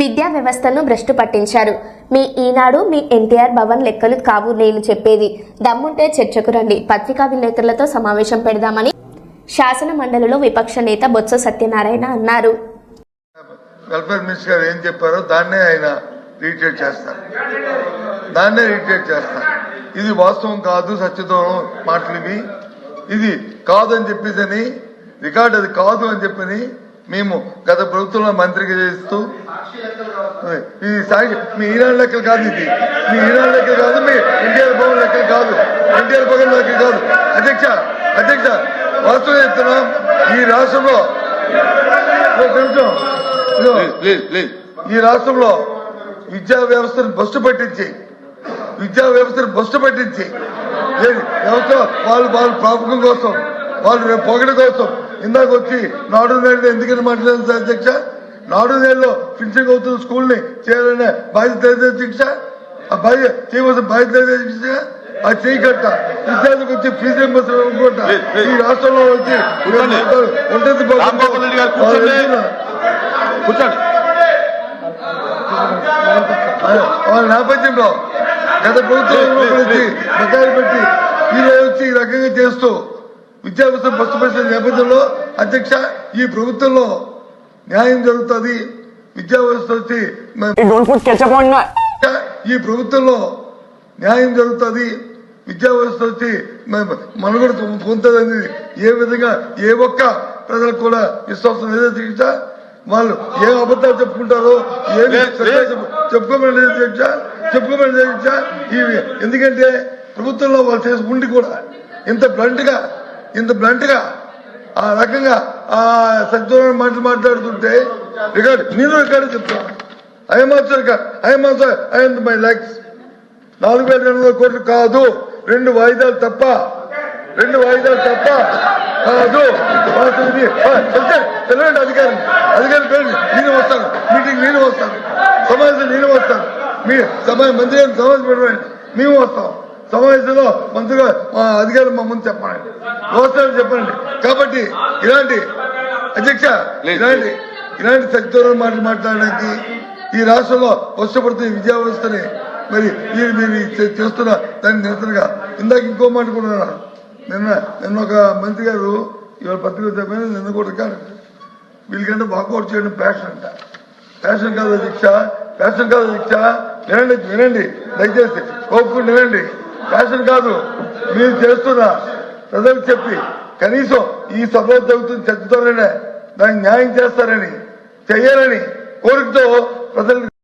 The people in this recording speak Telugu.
విద్యా వ్యవస్థను భ్రష్టు పట్టించారు. మీ ఈనాడు మీ ఎన్టీఆర్ భవన్ లెక్కలు కావు నేను చెప్పేది. దమ్ముంటే చర్చకు రండి. పత్రికా విలేకరులతో సమావేశం పెడదామని శాసన మండలిలో విపక్ష నేత బొత్స సత్యనారాయణ అన్నారు. వెల్ఫేర్ మినిస్టర్ గారు ఏం చెప్పారో దాన్నే ఆయన రీట్రేట్ చేస్తారు. దాన్నే రీట్రేట్ చేస్తారు. ఇది వాస్తవం కాదు సత్యదూరం మాటలు ఇది కాదు అని చెప్పేసి రికార్డ్ అది కాదు అని చెప్పని మేము గత ప్రభుత్వంలో మంత్రిగా చేస్తూ ఇది సాగి మీ ఈనాడు లెక్కలు కాదు ఇది. మీ ఈనాడు లెక్కలు కాదు మీ ఎన్టీఆర్ భవన్ లెక్కలు కాదు. ఎన్టీఆర్ భవన్ లెక్కలు కాదు. అధ్యక్ష అధ్యక్ష వాస్తవం చెప్తున్నాం. ఈ రాష్ట్రంలో ఈ రాష్ట్రంలో విద్యా వ్యవస్థను బస్సు పట్టించి విద్యా వ్యవస్థను బస్సు పట్టించి వ్యవస్థ వాళ్ళు వాళ్ళ ప్రాపకం కోసం వాళ్ళు పొగడ కోసం ఇందాక వచ్చి నాడు నేడు ఎందుకని మాట్లాడారు సార్ అధ్యక్ష నాడు నేడులో ఫినిషింగ్ అవుతున్న స్కూల్ని చేయాలనే బాధ్యత అధ్యక్ష ఆ బాధ్యత చేయవలసిన బాధ్యత అధ్యక్ష అది చేయకట్ట విద్యార్థికి వచ్చి ఫీజు అనుకుంటా. ఈ రాష్ట్రంలో వచ్చి. ఉంటుంది కూర్చోండి. వాళ్ళ నేపథ్యంలో గత. బకాయిలు పెట్టి ఈ రోజు వచ్చి ఈ రకంగా చేస్తూ విద్యాభ్యాసం పస్తుపరిచిన నేపథ్యంలో అధ్యక్ష ఈ ప్రభుత్వంలో న్యాయం జరుగుతుంది విద్యా వ్యవస్థ వచ్చి. ఈ ప్రభుత్వంలో న్యాయం జరుగుతుంది విద్యా వ్యవస్థ వచ్చి మనుగడ పొందుతుంది ఏ విధంగా ఏ ఒక్క ప్రజలకు కూడా విశ్వాసం లేదో అధ్యక్ష వాళ్ళు ఏ అబద్ధాలు చెప్పుకుంటారో. చెప్పు- చెప్పుకోమని అధ్యక్ష చెప్పుకోమని అధ్యక్ష ఇవి ఎందుకంటే ప్రభుత్వంలో వాళ్ళు చేసి ఉండి కూడా ఇంత బ్లంట్గా ఇంత బ్లంట్గా ఆ రకంగా ఆ సత్యమైన మాటలు మాట్లాడుతుంటే రికార్డ్ నేను రికార్డు చెప్తాను I'm also record. I'm also I'm my likes నాలుగు వేల రెండు వందల కోట్లు కాదు రెండు వాయిదాలు తప్ప రెండు వాయిదాలు తప్ప కాదు. వాస్తవం ఇది. అధికారి అధికారి పేరు నేను వస్తాను. మీటింగ్ నేను వస్తాను. సమాజం నేను వస్తాను. మీ సమాజం మంత్రి సమాజం పెట్టండి మేము వస్తాం. సమావేశంలో మంత్రిగా మా అధికారులు మా ముందు చెప్పండి వస్తారని చెప్పండి. కాబట్టి ఇలాంటి అధ్యక్ష ఇలాంటి ఇలాంటి సత్యదూరం మాటలు మాట్లాడడానికి ఈ రాష్ట్రంలో కష్టపడుతున్న విద్యా వ్యవస్థని మరి మీరు మీరు చేస్తున్న దాన్ని నిరసనగా ఇందాక ఇంకో మాట కూడా. నిన్న నిన్న ఒక మంత్రి గారు ఇవాళ పత్రిక చెప్పాను నిన్న కూడా రికార్డు. వీళ్ళకంటే వాకౌట్ చేయడం ప్యాషన్ అంట. ప్యాషన్ కాదు దీక్ష ప్యాషన్ కాదు దీక్ష వినండి వినండి. దయచేసి కోపుకుని వినండి. ఫ్యాషన్ కాదు మీరు చేస్తున్న ప్రజలకు చెప్పి కనీసం ఈ సభలో జరుగుతున్న చర్చతోనే దానికి న్యాయం చేస్తారని చెయ్యాలని కోరికతో ప్రజలకు